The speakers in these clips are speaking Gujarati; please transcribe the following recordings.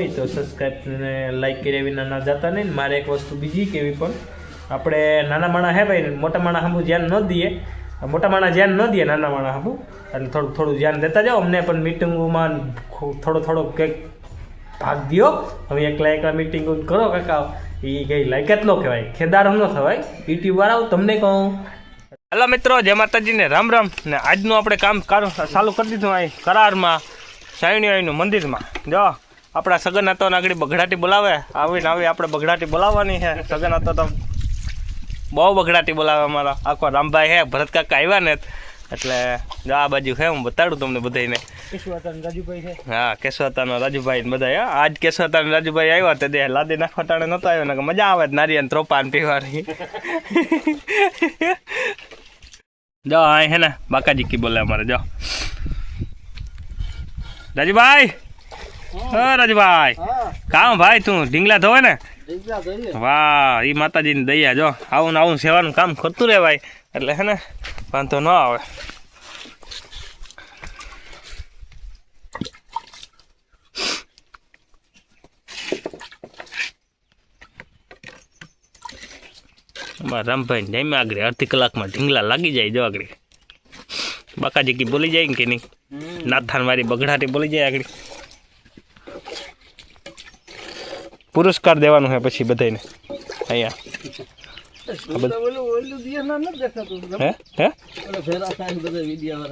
હોય તો સબસ્ક્રાઈબને ને લાઈક કર્યા વિના ના જતા નહીં. મારે એક વસ્તુ બીજી કેવી પણ. આપણે નાના માણા હે ભાઈ, મોટા માણા હમું ધ્યાન ન દઈએ. મોટા માણા ધ્યાન ન દઈએ નાના માણા હમું એટલે થોડું થોડું ધ્યાન દેતા જાઓ. અમને પણ મિટિંગોમાં થોડો થોડો કંઈક ભાગ દ્યો. હવે એકલા એકલા મિટિંગો કરો કાકા. એ કઈ લાયકાત ન કહેવાય. ખેદાર ન થવાય. યુટ્યુબ વાળાઓ તમને કહું. હલો મિત્રો, જય માતાજીને. રામ રામ. ને આજનું આપણે કામ ચાલુ કરી દીધું અહીં, કરારમાં સાયણીનું મંદિરમાં. જો. આપણા સગન હતો ને આગળ બઘડાટી બોલાવે. આવીને આવી આપણે બઘડાટી બોલાવવાની છે. સગન હતો તો બહુ બઘડાટી બોલાવે અમારા. આખો રામભાઈ હે ભરત કાકા આવ્યા ને એટલે આ બાજુ છે હું બતાડું તમને બધાને હા કેશવતાનો રાજુભાઈ બધા હા. આજ કેશવતા રાજુભાઈ આવ્યા તે દે લાદી નાખવા ટાણે નતો આવ્યો ને મજા આવે નારિયન નારિયેળ ત્રોપાન પીવાની. જો આ હે ને બાકાજી કી બોલે અમારે જો. રાજુભાઈ! રાજુભાઈ. કામ ભાઈ તું ઢીંગલા ધોવે ને? વાહ ઈ માતાજીની દયા જો. આવું ને આવું સેવાનું કામ કરતું રહે ભાઈ એટલે હે ને વાંધો ન આવે. રામભાઈ જઈને આગળ અડધી કલાકમાં ઢીંગલા લાગી જાય જો આગળ. બાકાજી કી બોલી જાય ને કે નહીં? નાથાન મારી બગડાટી બોલી જાય આગળ. પુરસ્કાર દેવાનું છે પછી બધાને અહીંયા. હે? હે?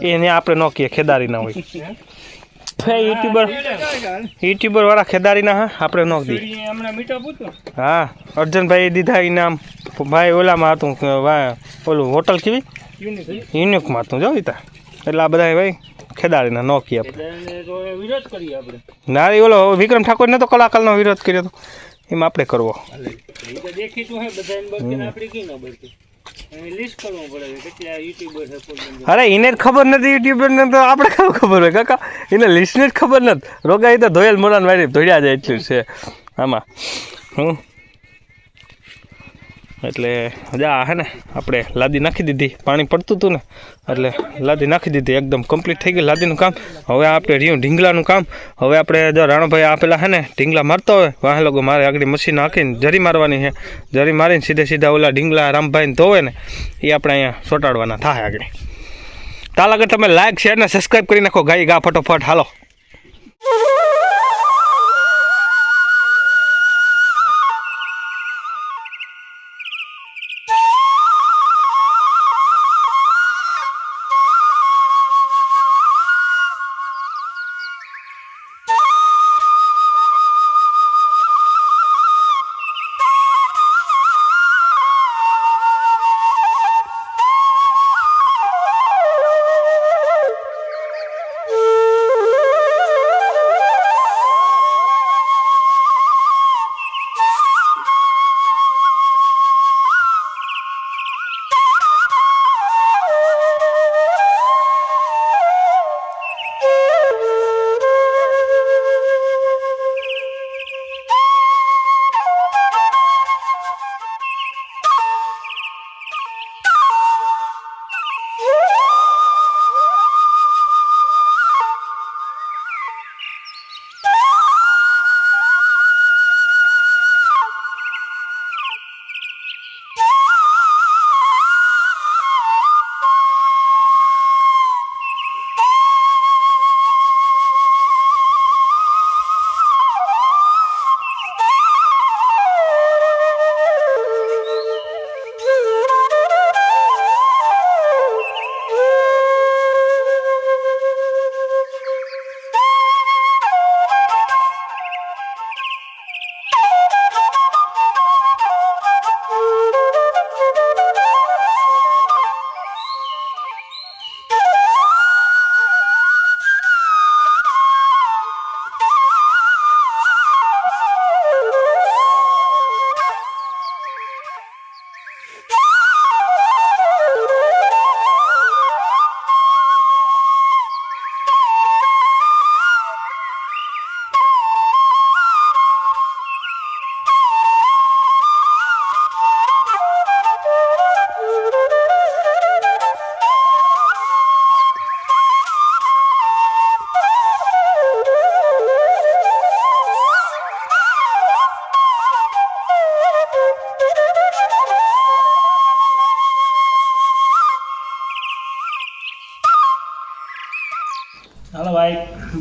એને આપણે ન કહીએ ખેદારી ના હોય. હે? યુટ્યુબર યુટ્યુબર વાળા ખેદારી ના હા? આપણે ન દઈએ હા અર્જનભાઈ દીધા ઇનામ. ભાઈ ઓલામાં હતું વા- ઓલું હોટલ કેવી? યુનિકમાં હતું જો ઈતા. એટલે આ બધા ભાઈ ખેદારીના નોખી આપણે. ના રે ઓલો વિક્રમ ઠાકોરને તો કલાકારનો વિરોધ કર્યો હતો એમ આપણે કરવો. એ અરે એને જ ખબર નથી યુટ્યુબરને તો આપણે કેવું ખબર હોય? કાકા એને લિસ્ટને જ ખબર નથી. રોગા એ તો ધોયેલ મોરાન વાળી ધોડ્યા જાય એટલું છે. આમાં હું એટલે જા, હે ને, આપણે લાદી નાખી દીધી, પાણી પડતું હતું ને, એટલે લાદી નાખી દીધી, એકદમ કમ્પ્લીટ થઈ ગઈ લાદીનું કામ. હવે આપણે રહ્યું ઢીંગલાનું કામ. હવે આપણે જો રાણાભાઈ આપેલા હે ને, ઢીંગલા મારતા હોય, વાહ લોકો મારે આગળ મશીન નાખીને જરી મારવાની છે. જરી મારીને સીધે સીધા ઓલા ઢીંગલા રામભાઈને ધોવે ને એ આપણે અહીંયા ચોંટાડવાના થાય આગળ. તાલ આગળ તમે લાઈક શેર ને સબસ્ક્રાઈબ કરી નાખો. ગાઈ ગા, ફટોફટ, હાલો.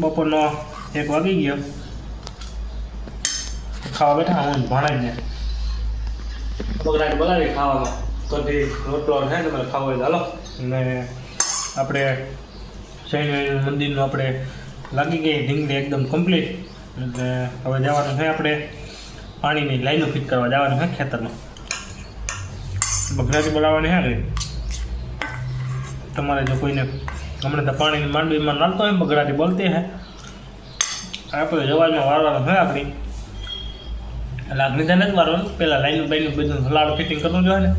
બપોરનો એક વાગી ગયો. ખાવા બેઠા હું ભણાવીને બગડાટ બોલાવી ખાવામાં કદી રોટલો હે ને તમારે ખાવો હોય ચાલો હાલો. અને આપણે શૈન મંદિરનું આપણે લાગી ગઈ ઢીંગલી એકદમ કમ્પ્લીટ એટલે હવે જવાનું છે આપણે પાણીની લાઈનો ફિટ કરવા જવાનું છે ખેતરમાં. બગડાટી બોલાવવાની હે તમારે જો કોઈને હમણાં તો પાણીની માંડવીમાં નાલતો હોય બગડાટી બોલતી હે. આપણે જવાજમાં વારવાનું હોય આપણી એટલે આગળ જ વારવાનું પહેલાં લાઈન બાઈનું બધું લાડ ફિટિંગ કરવું જોઈએ ને.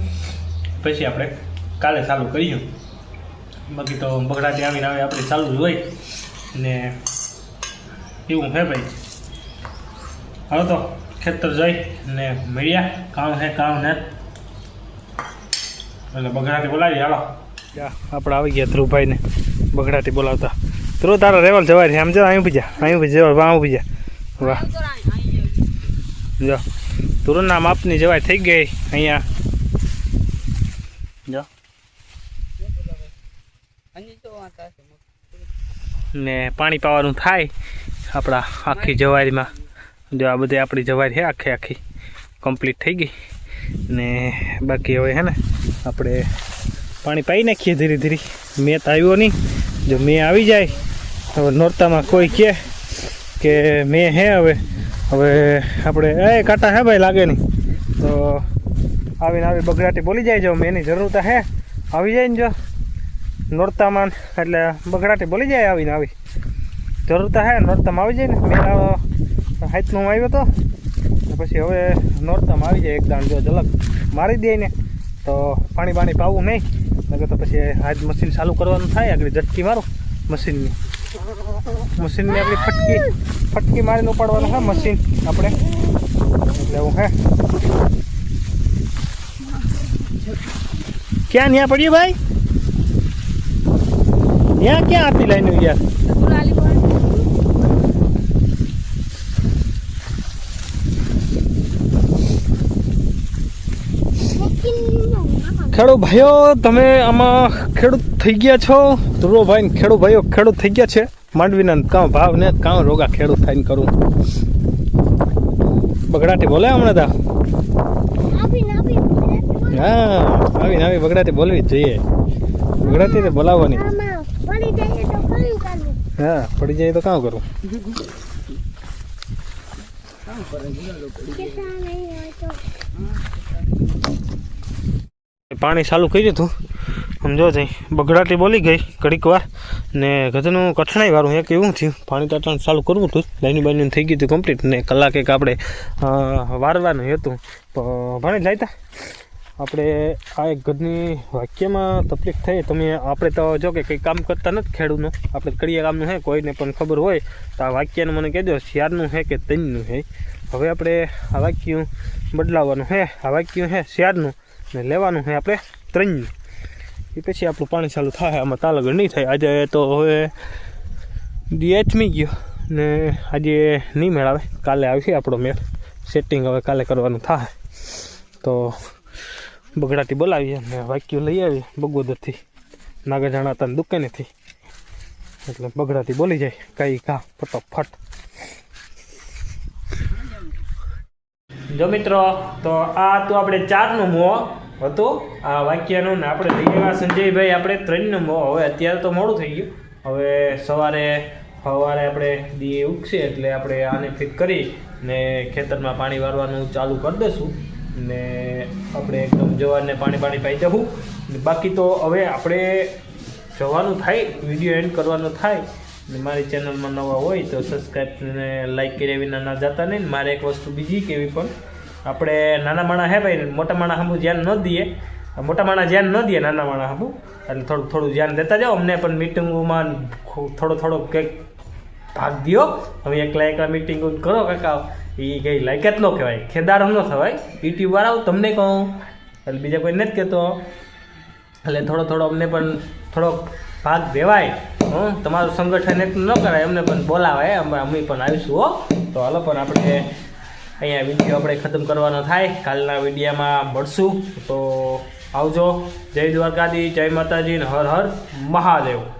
પછી આપણે કાલે ચાલુ કરીએ. બાકી તો બગડાટી આવીને આવે આપણે ચાલુ જ હોય. ને એવું હે ભાઈ. હવે તો ખેતર જઈ ને મળ્યા. કામ હે, કામ ને એટલે બગડાટી બોલાવી, હાલો. આપણે આવી ગયા ધ્રુવભાઈને. બગડાટી બોલાવતા. ધ્રુવ તારા રેવલ જવાય છે. આમ જો, અહીં ઊભી અહીં ઊભી જવા વાહ ઊભી જા. વાહ. જો. ધ્રુવના માપની જવાય થઈ ગઈ અહીંયા. જો. ને પાણી પાવાનું થાય આપણા આખી જવારીમાં. જો, આ બધી આપણી જવારી છે, આખી આખી. કમ્પ્લીટ થઈ ગઈ. ને બાકી હવે હે ને, આપણે પાણી પાઈ નાખીએ ધીરે ધીરે. મેં તો આવ્યો નહીં. જો મેં આવી જાય, હવે નોરતામાં કોઈ કહે કે મેં હે હવે હવે આપણે, એ કાંટા હે ભાઈ લાગે નહીં. તો આવીને આવી બગડાટી બોલી જાય જો, મેં એની જરૂર હે. આવી જાય ને જો, નોરતામાં એટલે બગડાટી બોલી જાય આવીને આવી. જરૂર તો હે, નોરતામાં આવી જાય ને. મેં હાથનું આવ્યો તો પછી હવે નોરતામાં આવી જાય એક જો ઝલક. મારી દે ને તો પાણી પાણી પાવું નહીં. નકર તો પછી હાથ મશીન ચાલુ કરવાનું થાય, આગળ ઝટકી મારો મશીનની મશીનની આપણી ફટકી ફટકી મારીને ઉપાડવાનું, હા મશીન આપણે. લેવું હે ક્યાં ન્યા પડ્યું ભાઈ? ન્યા ક્યાં આપી લાઈન યાર? ખેડૂત ભાઈઓ, તમે આમાં ખેડૂત થઈ ગયા છો? ધ્રુવ ભાઈ ખેડૂત ભાઈઓ ખેડૂત થઈ ગયા છે. માંડવીના કાં ભાવ ને કાં રોગા ખેડૂત થઈને કરું. બગડાટી બોલે હમણાં તા? હા, આવીને આવી બગડાટી બોલવી જ જોઈએ. બગડાટી તો બોલાવવાની. હા, પડી જાય તો કામ કરું. પાણી ચાલુ કર્યું હતું સમજો જઈ, બગડાટી બોલી ગઈ ઘડીક વાર. ને ગધનું કઠણાઈ વાળું એક એવું થયું, પાણી ટાટાણ ચાલુ કરવું હતું. લાઈનું બાઈનું થઈ ગયું હતું કમ્પ્લીટ ને કલાક એક આપણે વારવાનું હતું. ભણી લાયતા. આપણે આ એક ઘરની વાક્યમાં તકલીફ થઈ. તમે, આપણે તો જો કે કંઈ કામ કરતા નથી ખેડૂતનું. આપણે કડિયા કામનું હે, કોઈને પણ ખબર હોય, તો આ વાક્યને મને કહેજો શિયાળનું હે કે તનનું હે? હવે આપણે આ વાક્યું બદલાવવાનું હે. આ વાક્યું હે શિયાળનું. ને લેવાનું છે આપણે ત્રણ. એ પછી આપણું પાણી ચાલુ થાય, આમાં તાલગર નહીં થાય. આજે તો હવે ડીએચમી ગયો ને આજે નહીં મેળાવે કાલે આવશે આપણો મેળ. સેટિંગ હવે કાલે કરવાનું થાય. તો બગડાટી બોલાવીએ ને વાક્યું લઈ આવીએ બગોદરથી નાગરજાણા તને દુકાનેથી. એટલે બગડાટી બોલી જાય. કઈ કા, ફટોફટ. જો મિત્રો, તો આ તો આપણે ચારનું મોહ હતું. આ વાક્યનું ને આપણે લઈ આવ્યા સંજયભાઈ આપણે ત્રણનું મોહ હવે અત્યારે તો મોડું થઈ ગયું. હવે સવારે સવારે આપણે દી ઉગશે એટલે આપણે આને ફિટ કરી ને ખેતરમાં પાણી વારવાનું ચાલુ કરી દઈશું. ને આપણે એકદમ જવારને પાણી પાણી પાઈ જવું. બાકી તો હવે આપણે જવાનું થાય, વીડિયો એન્ડ કરવાનો થાય. મારી ચેનલમાં નવા હોય તો સબસ્ક્રાઈબ ને લાઈક કર્યા વિના ના જતા નહીં મારે એક વસ્તુ બીજી કેવી પણ. આપણે નાના માણા હે ભાઈ, મોટા માણા હંબુ ધ્યાન ન દઈએ. મોટા માણા ધ્યાન ન દઈએ નાના માણા હંબુ એટલે થોડું થોડું ધ્યાન દેતા જાઓ. અમને પણ મિટિંગોમાં થોડો થોડો કંઈક ભાગ દ્યો. હવે એકલા એકલા મિટિંગ કરો કાકા. એ કંઈ લાયકાત ન કહેવાય. ખેદાર ન થવાય. યુટ્યુબ વાળા તમને કહું. એટલે બીજા કોઈ નથી કહેતો. એટલે થોડો થોડો અમને પણ થોડોક ભાગ દેવાય. તમારું સંગઠન એટલું ન કરાય અમને પણ બોલાવાય અમે અમે પણ આવીશું, હો? તો હાલો, પણ આપણે અહીંયા વીડિયો આપણે ખતમ કરવાનો થાય. કાલના વિડીયામાં મળશું. તો આવજો. જય દ્વારકાધી, જય માતાજી હર હર મહાદેવ.